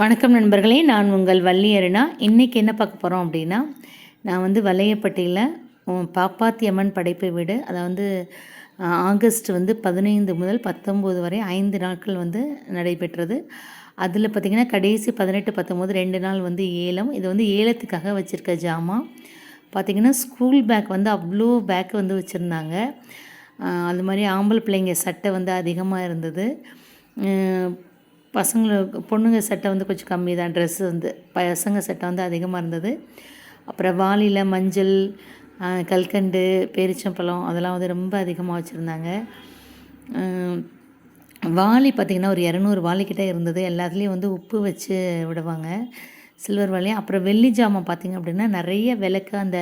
வணக்கம் நண்பர்களே நான் உங்கள் வள்ளி அருணா. இன்றைக்கி என்ன பார்க்க போகிறோம் அப்படின்னா நான் வந்து வலையப்பட்டியில் பாப்பாத்தியம்மன் பாப்பாத்தி அம்மன் படைப்பு வீடு. அதை வந்து ஆகஸ்ட் வந்து பதினைந்து முதல் பத்தொம்போது வரை ஐந்து நாட்கள் வந்து நடைபெற்றது. அதில் பார்த்திங்கன்னா கடைசி பதினெட்டு பத்தொம்போது ரெண்டு நாள் வந்து ஏலம். இது வந்து ஏலத்துக்காக வச்சுருக்க ஜாமான். பார்த்திங்கன்னா ஸ்கூல் பேக் வந்து அவ்வளோ பேக் வந்து வச்சுருந்தாங்க. அது மாதிரி ஆம்பளை பிள்ளைங்க சட்டை வந்து அதிகமாக இருந்தது. பசங்களுக்கு பொண்ணுங்க சட்டை வந்து கொஞ்சம் கம்மி தான். ட்ரெஸ்ஸு வந்து பசங்க சட்டை வந்து அதிகமாக இருந்தது. அப்புறம் வாளியில் மஞ்சள் கல்கண்டு பேரிச்சம்பழம் அதெல்லாம் வந்து ரொம்ப அதிகமாக வச்சுருந்தாங்க. வாளி பார்த்திங்கன்னா ஒரு இரநூறு வாளிக்கிட்ட இருந்தது. எல்லாத்துலேயும் வந்து உப்பு வச்சு விடுவாங்க. சில்வர் வாளி அப்புறம் வெள்ளி ஜாமான் பார்த்திங்க அப்படின்னா நிறைய விளக்கு அந்த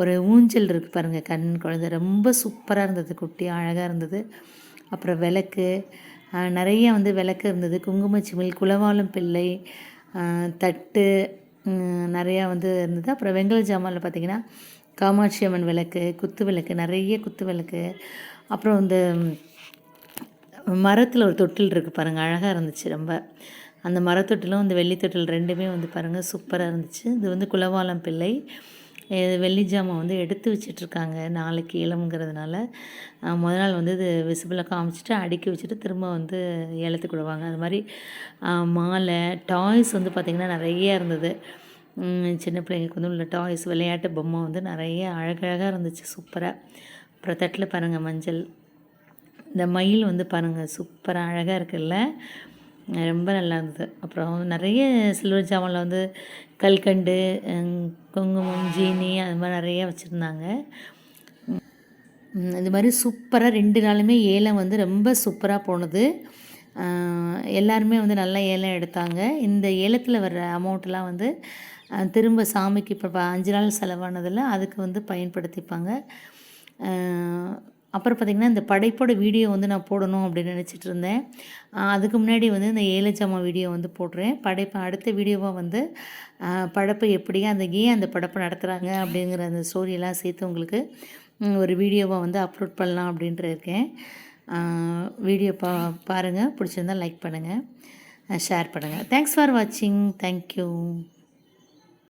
ஒரு ஊஞ்சல் இருக்குது பாருங்கள் கண் குழந்தை. ரொம்ப சூப்பராக இருந்தது குட்டி அழகாக இருந்தது. அப்புறம் விளக்கு நிறைய வந்து விளக்கு இருந்தது. குங்குமச்சிமிழ் குலவாளும் பிள்ளை தட்டு நிறையா வந்து இருந்தது. அப்புறம் வெங்கல ஜாமானில் பார்த்திங்கன்னா காமாட்சி அம்மன் விளக்கு குத்து விளக்கு நிறைய குத்து விளக்கு. அப்புறம் இந்த மரத்தில் ஒரு தொட்டில் இருக்குது பாருங்கள் அழகாக இருந்துச்சு ரொம்ப. அந்த மரத்தொட்டிலும் அந்த வெள்ளி தொட்டில் ரெண்டுமே வந்து பாருங்கள் சூப்பராக இருந்துச்சு. இது வந்து குலவாளம் பிள்ளை. வெள்ளி ஜாமான் வந்து எடுத்து வச்சிட்ருக்காங்க நாளைக்கு ஏலம்ங்கிறதுனால. முதல் முத நாள் வந்து இது விசிபிளாக காமிச்சிட்டு அடுக்கி வச்சுட்டு திரும்ப வந்து ஏலத்துக்கு விடுவாங்க. அது மாதிரி மாலை டாய்ஸ் வந்து பார்த்திங்கன்னா நிறைய இருந்தது. சின்ன பிள்ளைங்களுக்கு வந்து உள்ள டாய்ஸ் விளையாட்டு பொம்மை வந்து நிறைய அழகழகாக இருந்துச்சு சூப்பராக அப்புறம் தட்டில் பாருங்கள் மஞ்சள். இந்த மயில் வந்து பாருங்கள் சூப்பராக அழகாக இருக்குல்ல. ரொம்ப நல்லா இருந்தது அப்புறம் நிறைய சில்வர் ஜாமானில் வந்து கல்கண்டு குங்குமம் ஜீனி அது மாதிரி நிறைய வச்சுருந்தாங்க. இது மாதிரி சூப்பராக ரெண்டு நாளுமே ஏலம் வந்து ரொம்ப சூப்பராக போனது. எல்லாருமே வந்து நல்லா ஏலம் எடுத்தாங்க. இந்த ஏலத்தில் வர்ற அமௌண்ட்லாம் வந்து திரும்ப சாமிக்கு இப்போ அஞ்சு நாள் செலவானதில் அதுக்கு வந்து பயன்படுத்திப்பாங்க. அப்புறம் பார்த்திங்கன்னா இந்த படைப்போட வீடியோ வந்து நான் போடணும் அப்படின்னு நினச்சிட்டு இருந்தேன். அதுக்கு முன்னாடி வந்து இந்த ஏலஜாமா வீடியோ வந்து போடுறேன். படைப்பை அடுத்த வீடியோவாக வந்து ஆஹ் எப்படி அந்த ஏன் அந்த படைப்பு நடத்துகிறாங்க அப்படிங்கிற அந்த ஸ்டோரியெல்லாம் சேர்த்து உங்களுக்கு ஒரு வீடியோவாக வந்து அப்லோட் பண்ணலாம் அப்படின்ட்டு இருக்கேன். வீடியோ பா பாருங்கள் பிடிச்சிருந்தா லைக் பண்ணுங்கள் ஷேர் பண்ணுங்கள் தேங்க்ஸ் ஃபார் வாட்சிங் தேங்க்யூ